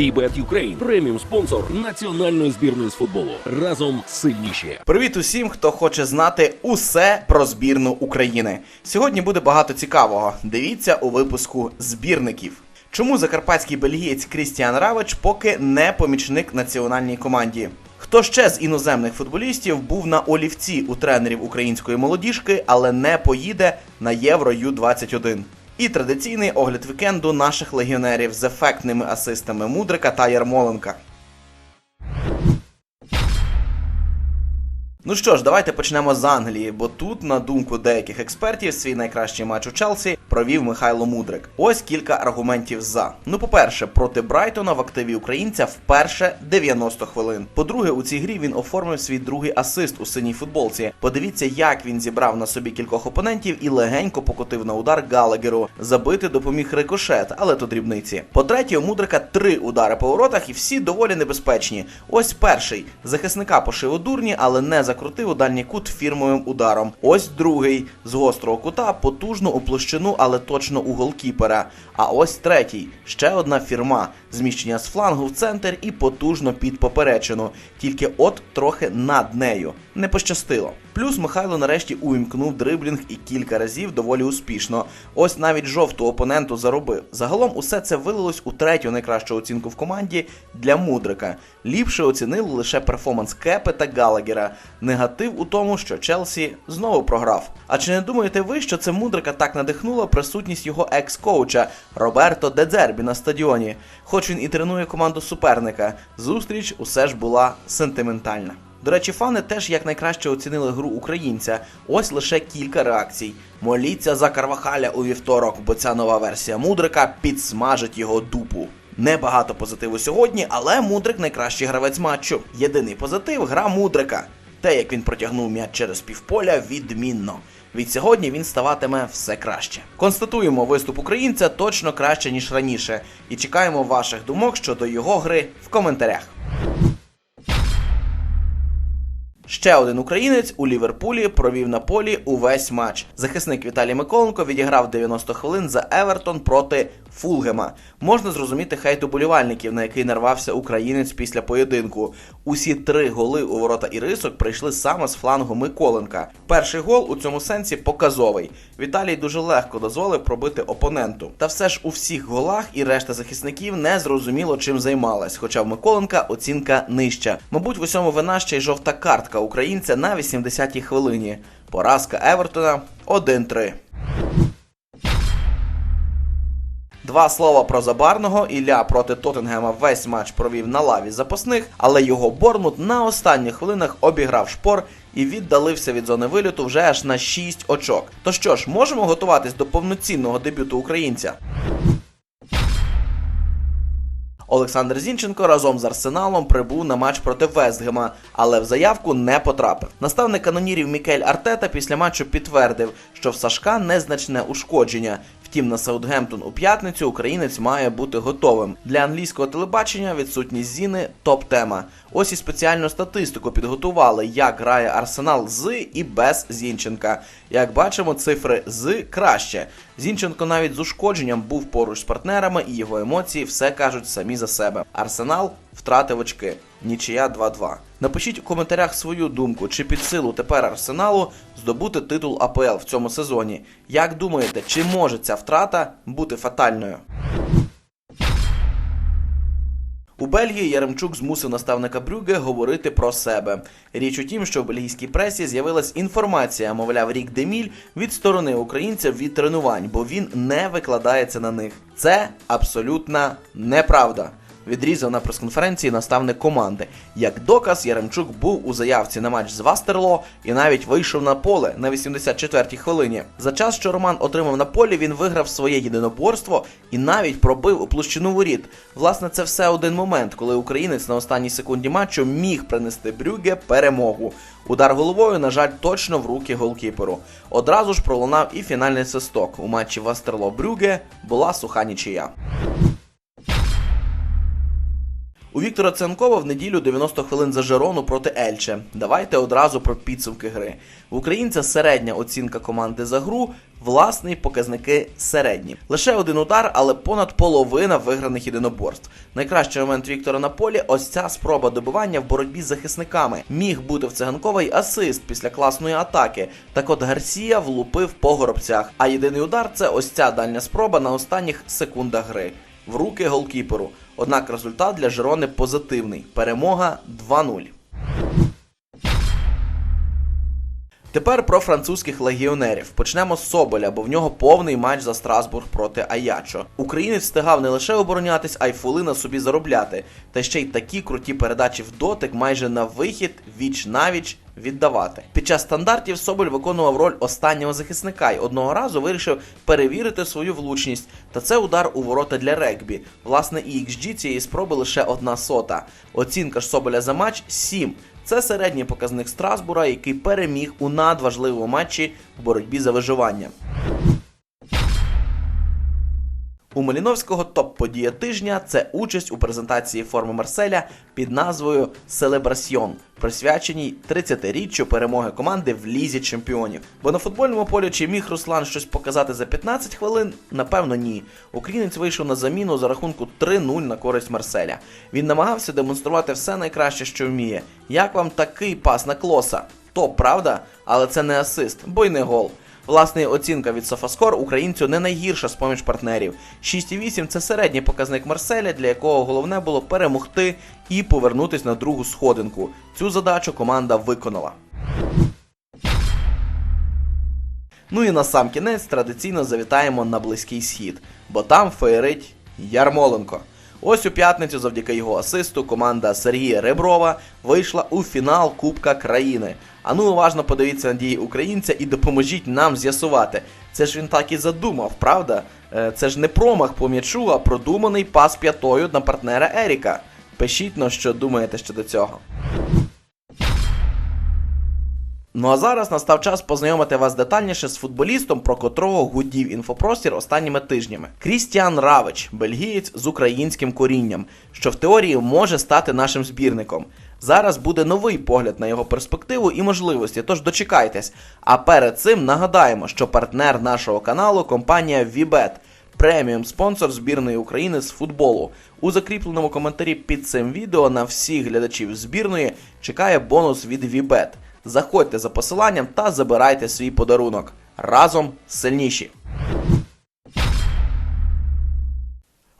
VBET Ukraine – преміум спонсор національної збірної з футболу. Разом сильніші. Привіт усім, хто хоче знати усе про збірну України. Сьогодні буде багато цікавого. Дивіться у випуску збірників. Чому закарпатський бельгієць Крістіан Равич поки не помічник національній команді? Хто ще з іноземних футболістів був на олівці у тренерів української молодіжки, але не поїде на Євро Ю-21? І традиційний огляд вікенду наших легіонерів з ефектними асистами Мудрика та Ярмоленка. Ну що ж, давайте почнемо з Англії, бо тут, на думку деяких експертів, свій найкращий матч у Челсі провів Михайло Мудрик. Ось кілька аргументів за. Ну, по-перше, проти Брайтона в активі українця вперше 90 хвилин. По-друге, у цій грі він оформив свій другий асист у синій футболці. Подивіться, як він зібрав на собі кількох опонентів і легенько покотив на удар Галагеру. Забити допоміг рикошет, але то дрібниці. По-третє, у Мудрика три удари по воротах, і всі доволі небезпечні. Ось перший захисника пошив у дурні, але не закрутив у дальній кут фірмовим ударом. Ось другий з гострого кута, потужно у площину, але точно у голкіпера. А ось третій ще одна фірма. Зміщення з флангу в центр і потужно під поперечину. Тільки от трохи над нею. Не пощастило. Плюс Михайло нарешті увімкнув дриблінг і кілька разів доволі успішно. Ось навіть жовту опоненту заробив. Загалом усе це вилилось у третю найкращу оцінку в команді для Мудрика. Ліпше оцінили лише перформанс Кепи та Галагера. Негатив у тому, що Челсі знову програв. А чи не думаєте ви, що це Мудрика так надихнуло присутність його екс-коуча Роберто Дедзербі на стадіоні? Хоч він і тренує команду суперника, зустріч усе ж була сентиментальна. До речі, фани теж як найкраще оцінили гру українця. Ось лише кілька реакцій. Моліться за Карвахаля у вівторок, бо ця нова версія Мудрика підсмажить його дупу. Небагато позитиву сьогодні, але Мудрик найкращий гравець матчу. Єдиний позитив гра Мудрика. Те, як він протягнув м'яч через півполя, відмінно. Від сьогодні він ставатиме все краще. Констатуємо, виступ українця точно краще ніж раніше, і чекаємо ваших думок щодо його гри в коментарях. Ще один українець у Ліверпулі провів на полі увесь матч. Захисник Віталій Миколенко відіграв 90 хвилин за Евертон проти Фулгема. Можна зрозуміти хейт уболівальників, на який нарвався українець після поєдинку. Усі три голи у ворота Ірисок прийшли саме з флангу Миколенка. Перший гол у цьому сенсі показовий. Віталій дуже легко дозволив пробити опоненту. Та все ж у всіх голах і решта захисників не зрозуміло чим займалась, хоча в Миколенка оцінка нижча. Мабуть, в усьому вина ще й жовта картка українця на 80-й хвилині. Поразка Евертона 1-3. Два слова про Забарного. Ілля проти Тоттенгема весь матч провів на лаві запасних, але його Борнмут на останніх хвилинах обіграв шпор і віддалився від зони вильоту вже аж на 6 очок. То що ж, можемо готуватись до повноцінного дебюту українця? Олександр Зінченко разом з Арсеналом прибув на матч проти Вестгема, але в заявку не потрапив. Наставник канонірів Мікель Артета після матчу підтвердив, що в Сашка незначне ушкодження. Втім, на Саутгемптон у п'ятницю українець має бути готовим. Для англійського телебачення відсутність Зіни топ-тема. Ось і спеціальну статистику підготували, як грає Арсенал з і без Зінченка. Як бачимо, цифри з краще. Зінченко навіть з ушкодженням був поруч з партнерами, і його емоції все кажуть самі за себе. Арсенал втратив очки. Нічия 2-2. Напишіть у коментарях свою думку, чи під силу тепер Арсеналу здобути титул АПЛ в цьому сезоні. Як думаєте, чи може ця втрата бути фатальною? У Бельгії Яремчук змусив наставника Брюге говорити про себе. Річ у тім, що в бельгійській пресі з'явилась інформація, мовляв, рік Деміль відсторонив українця від тренувань, бо він не викладається на них. Це абсолютна неправда. Відрізав на прес-конференції наставник команди. Як доказ, Яремчук був у заявці на матч з Вастерло і навіть вийшов на поле на 84-й хвилині. За час, що Роман отримав на полі, він виграв своє єдиноборство і навіть пробив у площину воріт. Власне, це все один момент, коли українець на останній секунді матчу міг принести Брюге перемогу. Удар головою, на жаль, точно в руки голкіперу. Одразу ж пролунав і фінальний свисток. У матчі Вастерло Брюге була суха нічия. У Віктора Ценкова в неділю 90 хвилин за Жерону проти Ельче. Давайте одразу про підсумки гри. В українця середня оцінка команди за гру, власні показники середні. Лише один удар, але понад половина виграних єдиноборств. Найкращий момент Віктора на полі ось ця спроба добивання в боротьбі з захисниками. Міг бути в циганкова й асист після класної атаки. Так от Гарсія влупив по горобцях. А єдиний удар це ось ця дальня спроба на останніх секундах гри. В руки голкіперу. Однак результат для Жерони позитивний. Перемога 2-0. Тепер про французьких легіонерів. Почнемо з Соболя, бо в нього повний матч за Страсбург проти Аячо. Українець встигав не лише оборонятись, а й фули на собі заробляти. Та ще й такі круті передачі в дотик майже на вихід віч навіч віддавати. Під час стандартів Соболь виконував роль останнього захисника й одного разу вирішив перевірити свою влучність. Та це удар у ворота для регбі. Власне, і XG цієї спроби лише одна сота. Оцінка ж Соболя за матч 7. Це середній показник Страсбура, який переміг у надважливому матчі в боротьбі за виживання. У Маліновського топ-подія тижня це участь у презентації форми Марселя під назвою Селебрасьйон, присвяченій 30-річчю перемоги команди в лізі чемпіонів. Бо на футбольному полі чи міг Руслан щось показати за 15 хвилин? Напевно, ні. Українець вийшов на заміну за рахунку 3-0 на користь Марселя. Він намагався демонструвати все найкраще, що вміє. Як вам такий пас на клоса? Топ, правда? Але це не асист, бо й не гол. Власне, оцінка від Софаскор українцю не найгірша з поміж партнерів. 6,8 це середній показник Марселя, для якого головне було перемогти і повернутись на другу сходинку. Цю задачу команда виконала. Ну і на сам кінець традиційно завітаємо на близький схід, бо там феєрить Ярмоленко. Ось у п'ятницю, завдяки його асисту, команда Сергія Реброва вийшла у фінал Кубка країни. А ну уважно подивіться на дії українця і допоможіть нам з'ясувати. Це ж він так і задумав, правда? Е, Це ж не промах по м'ячу, а продуманий пас п'ятою на партнера Еріка. Пишіть на що думаєте щодо цього. Ну а зараз настав час познайомити вас детальніше з футболістом, про котрого гудів інфопростір останніми тижнями. Крістіан Равич, бельгієць з українським корінням, що в теорії може стати нашим збірником. Зараз буде новий погляд на його перспективу і можливості, тож дочекайтесь. А перед цим нагадаємо, що партнер нашого каналу компанія Vibet – преміум спонсор збірної України з футболу. У закріпленому коментарі під цим відео на всіх глядачів збірної чекає бонус від Vibet. Заходьте за посиланням та забирайте свій подарунок. Разом сильніші.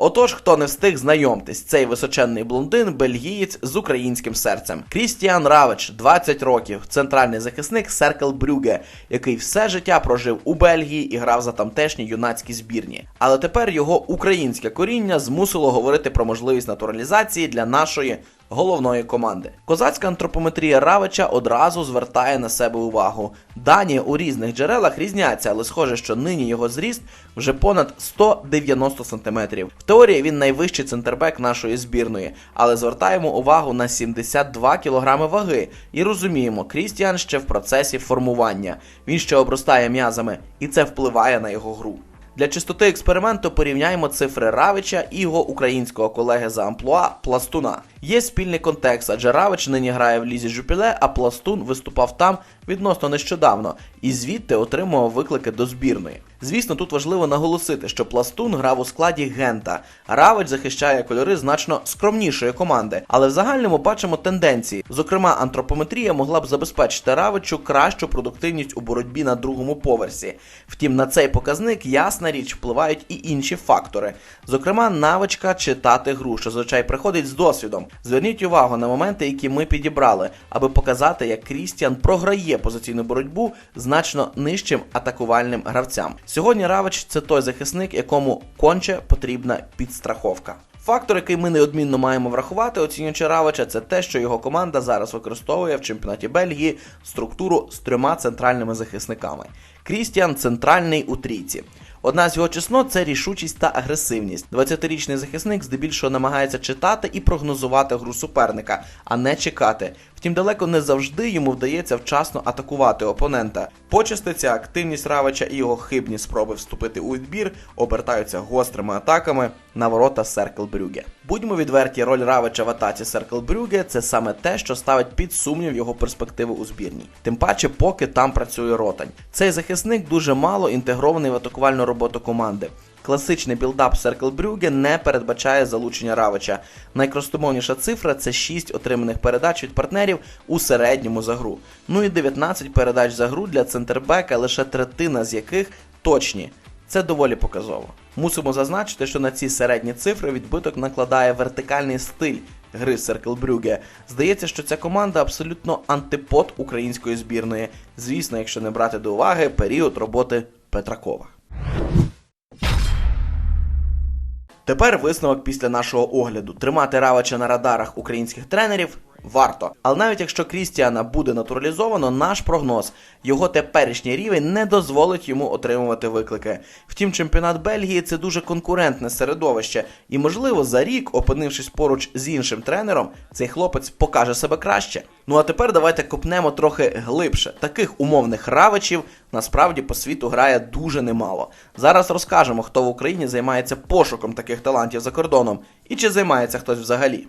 Отож, хто не встиг знайомтесь, цей височенний блондин бельгієць з українським серцем. Крістіан Равич, 20 років, центральний захисник Серкл Брюге, який все життя прожив у Бельгії і грав за тамтешні юнацькі збірні. Але тепер його українське коріння змусило говорити про можливість натуралізації для нашої головної команди. Козацька антропометрія Равича одразу звертає на себе увагу. Дані у різних джерелах різняться, але схоже, що нині його зріст вже понад 190 см. В теорії він найвищий центрбек нашої збірної, але звертаємо увагу на 72 кг ваги і розуміємо, Крістіан ще в процесі формування. Він ще обростає м'язами, і це впливає на його гру. Для чистоти експерименту порівняємо цифри Равича і його українського колеги за амплуа Пластуна. Є спільний контекст, адже Равич нині грає в лізі Жупіле, а Пластун виступав там відносно нещодавно і звідти отримував виклики до збірної. Звісно, тут важливо наголосити, що Пластун грав у складі Гента, Равич захищає кольори значно скромнішої команди, але в загальному бачимо тенденції. Зокрема, антропометрія могла б забезпечити Равичу кращу продуктивність у боротьбі на другому поверсі. Втім, на цей показник ясна річ впливають і інші фактори, зокрема, навичка читати гру, що зазвичай приходить з досвідом. Зверніть увагу на моменти, які ми підібрали, аби показати, як Крістіан програє позиційну боротьбу значно нижчим атакувальним гравцям. Сьогодні Равич це той захисник, якому конче потрібна підстраховка. Фактор, який ми неодмінно маємо врахувати, оцінюючи Равича, це те, що його команда зараз використовує в чемпіонаті Бельгії структуру з трьома центральними захисниками. Крістіан центральний у трійці. Одна з його чеснот це рішучість та агресивність. 20-річний захисник здебільшого намагається читати і прогнозувати гру суперника, а не чекати. Втім, далеко не завжди йому вдається вчасно атакувати опонента. Почасти ця активність Равича і його хибні спроби вступити у відбір обертаються гострими атаками на ворота Серкл Брюге. Будьмо відверті, роль Равича в атаці Серкл Брюге це саме те, що ставить під сумнів його перспективи у збірній. Тим паче, поки там працює ротань. Цей захисник дуже мало інтегрований в атакувальну роботу команди. Класичний білдап Серкл Брюге не передбачає залучення Равича. Найкростомовніша цифра це 6 отриманих передач від партнерів у середньому за гру. Ну і 19 передач за гру для центрбека, лише третина з яких точні. Це доволі показово. Мусимо зазначити, що на ці середні цифри відбиток накладає вертикальний стиль гри Серкл Брюге. Здається, що ця команда абсолютно антипод української збірної. Звісно, якщо не брати до уваги період роботи Петракова. Тепер висновок після нашого огляду: тримати Равича на радарах українських тренерів варто. Але навіть якщо Крістіана буде натуралізовано, наш прогноз його теперішній рівень не дозволить йому отримувати виклики. Втім, чемпіонат Бельгії це дуже конкурентне середовище, і можливо за рік, опинившись поруч з іншим тренером, цей хлопець покаже себе краще. Ну а тепер давайте копнемо трохи глибше. Таких умовних равичів насправді по світу грає дуже немало. Зараз розкажемо, хто в Україні займається пошуком таких талантів за кордоном і чи займається хтось взагалі.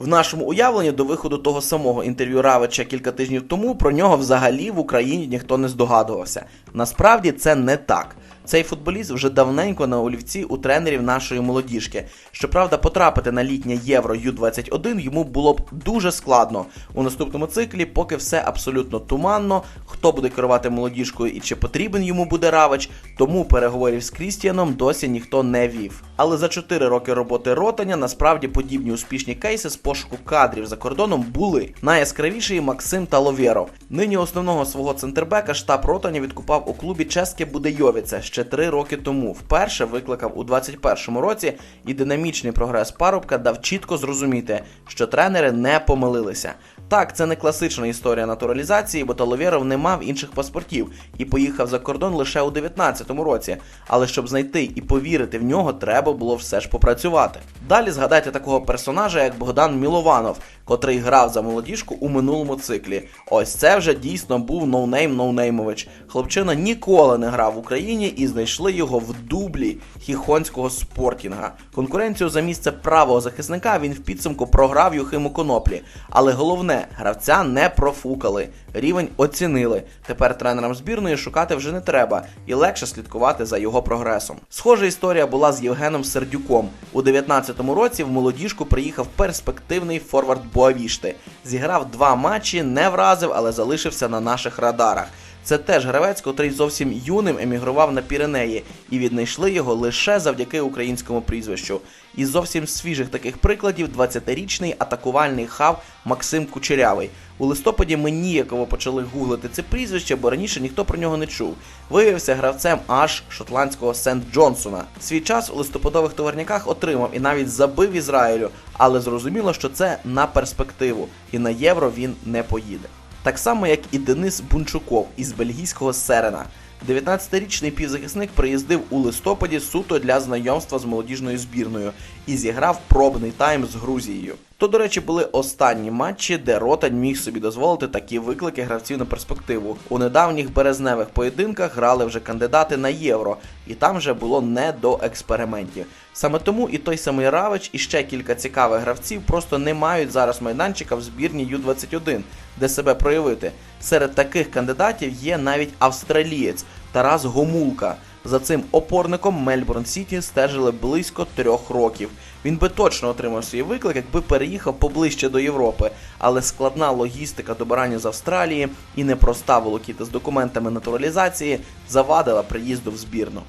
В нашому уявленні до виходу того самого інтерв'ю Равича кілька тижнів тому про нього взагалі в Україні ніхто не здогадувався. Насправді це не так. Цей футболіст вже давненько на олівці у тренерів нашої молодіжки. Щоправда, потрапити на літнє Євро Ю-21 йому було б дуже складно. У наступному циклі, поки все абсолютно туманно, хто буде керувати молодіжкою і чи потрібен йому буде Равич, тому переговорів з Крістіаном досі ніхто не вів. Але за 4 роки роботи ротання насправді подібні успішні кейси з пошуку кадрів за кордоном були. Найяскравіший Максим Таловєров. Нині основного свого центрбека штаб ротання відкупав у клубі Ческе Будейовіце ще 3 роки тому. Вперше викликав у 21-му році, і динамічний прогрес парубка дав чітко зрозуміти, що тренери не помилилися. Так, це не класична історія натуралізації, бо Таловєров не мав інших паспортів і поїхав за кордон лише у 19-му році. Але щоб знайти і повірити в нього, треба було все ж попрацювати. Далі згадайте такого персонажа, як Богдан Мілованов, котрий грав за молодіжку у минулому циклі. Ось це вже дійсно був ноунейм Ноунеймович. Хлопчина ніколи не грав в Україні і знайшли його в дублі хіхонського спортінга. Конкуренцію за місце правого захисника він в підсумку програв Юхиму Коноплі. Але головне, гравця не профукали. Рівень оцінили. Тепер тренерам збірної шукати вже не треба і легше слідкувати за його прогресом. Схожа історія була з Євгеном Сердюком. У 19-му році в молодіжку приїхав перспективний форвард Боавішти. Зіграв два матчі, не вразив, але залишився на наших радарах. Це теж гравець, котрий зовсім юним емігрував на Піренеї, і віднайшли його лише завдяки українському прізвищу. Із зовсім свіжих таких прикладів 20-річний атакувальний хав Максим Кучерявий. У листопаді ми ніяково почали гуглити це прізвище, бо раніше ніхто про нього не чув. Виявився гравцем аж шотландського Сент Джонсона. Свій час у листопадових товарняках отримав і навіть забив Ізраїлю, але зрозуміло, що це на перспективу, і на євро він не поїде. Так само, як і Денис Бунчуков із бельгійського Серена. 19-річний півзахисник приїздив у листопаді суто для знайомства з молодіжною збірною і зіграв пробний тайм з Грузією. То, до речі, були останні матчі, де Ротань міг собі дозволити такі виклики гравців на перспективу. У недавніх березневих поєдинках грали вже кандидати на євро, і там вже було не до експериментів. Саме тому і той самий Равич, і ще кілька цікавих гравців просто не мають зараз майданчика в збірні Ю-21, де себе проявити. Серед таких кандидатів є навіть австралієць Тарас Гомулка. За цим опорником Мельбурн Сіті стежили близько трьох років. Він би точно отримав свій виклик, якби переїхав поближче до Європи, але складна логістика добирання з Австралії і непроста волокіта з документами натуралізації завадила приїзду в збірну.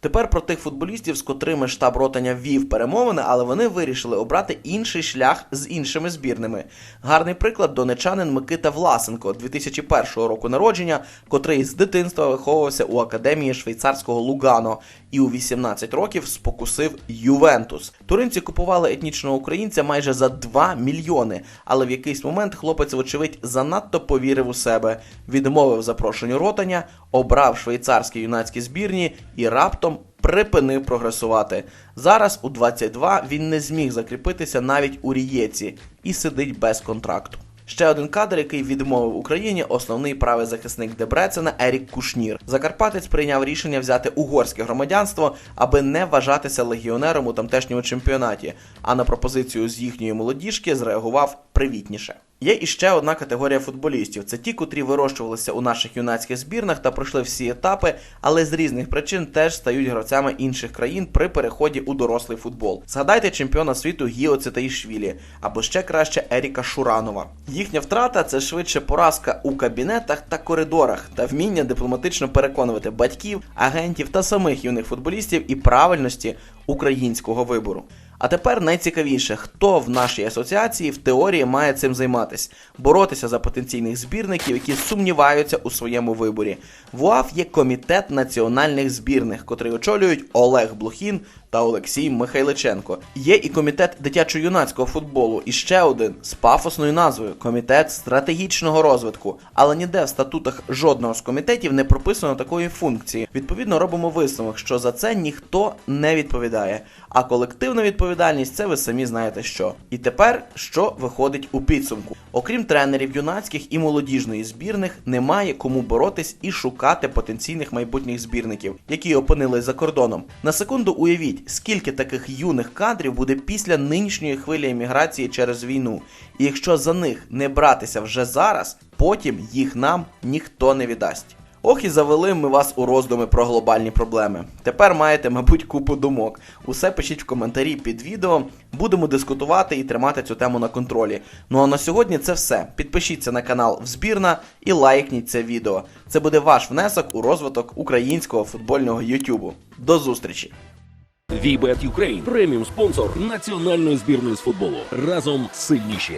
Тепер про тих футболістів, з котрими штаб ротання вів перемовини, але вони вирішили обрати інший шлях з іншими збірними. Гарний приклад донечанин Микита Власенко 2001 року народження, котрий з дитинства виховувався у академії швейцарського Лугано і у 18 років спокусив Ювентус. Туринці купували етнічного українця майже за 2 мільйони, але в якийсь момент хлопець, вочевидь, занадто повірив у себе, відмовив запрошенню ротання, обрав швейцарські юнацькі збірні і раптом припинив прогресувати. Зараз у 22 він не зміг закріпитися навіть у Рієці і сидить без контракту. Ще один кадр, який відмовив Україні основний правий захисник Дебрецена Ерік Кушнір. Закарпатець прийняв рішення взяти угорське громадянство, аби не вважатися легіонером у тамтешньому чемпіонаті. А на пропозицію з їхньої молодіжки зреагував привітніше. Є іще одна категорія футболістів: це ті, котрі вирощувалися у наших юнацьких збірнах та пройшли всі етапи, але з різних причин теж стають гравцями інших країн при переході у дорослий футбол. Згадайте чемпіона світу Гіо Цитаїшвілі або ще краще Еріка Шуранова. Їхня втрата це швидше поразка у кабінетах та коридорах та вміння дипломатично переконувати батьків, агентів та самих юних футболістів і правильності українського вибору. А тепер найцікавіше, хто в нашій асоціації в теорії має цим займатися, боротися за потенційних збірників, які сумніваються у своєму виборі. В УАФ є комітет національних збірних, котрий очолюють Олег Блохін та Олексій Михайличенко. Є і комітет дитячо-юнацького футболу, і ще один з пафосною назвою Комітет стратегічного розвитку. Але ніде в статутах жодного з комітетів не прописано такої функції. Відповідно, робимо висновок, що за це ніхто не відповідає. А колективна відповідальність це ви самі знаєте що. І тепер що виходить у підсумку? Окрім тренерів юнацьких і молодіжної збірних, немає кому боротись і шукати потенційних майбутніх збірників, які опинились за кордоном. На секунду уявіть, скільки таких юних кадрів буде після нинішньої хвилі еміграції через війну. І якщо за них не братися вже зараз, потім їх нам ніхто не віддасть. Ох і завели ми вас у роздуми про глобальні проблеми. Тепер маєте, мабуть, купу думок. Усе пишіть в коментарі під відео. Будемо дискутувати і тримати цю тему на контролі. Ну а на сьогодні це все. Підпишіться на канал Взбірна і лайкніть це відео. Це буде ваш внесок у розвиток українського футбольного Ютубу. До зустрічі! VBet Ukraine – преміум спонсор національної збірної з футболу. Разом сильніші.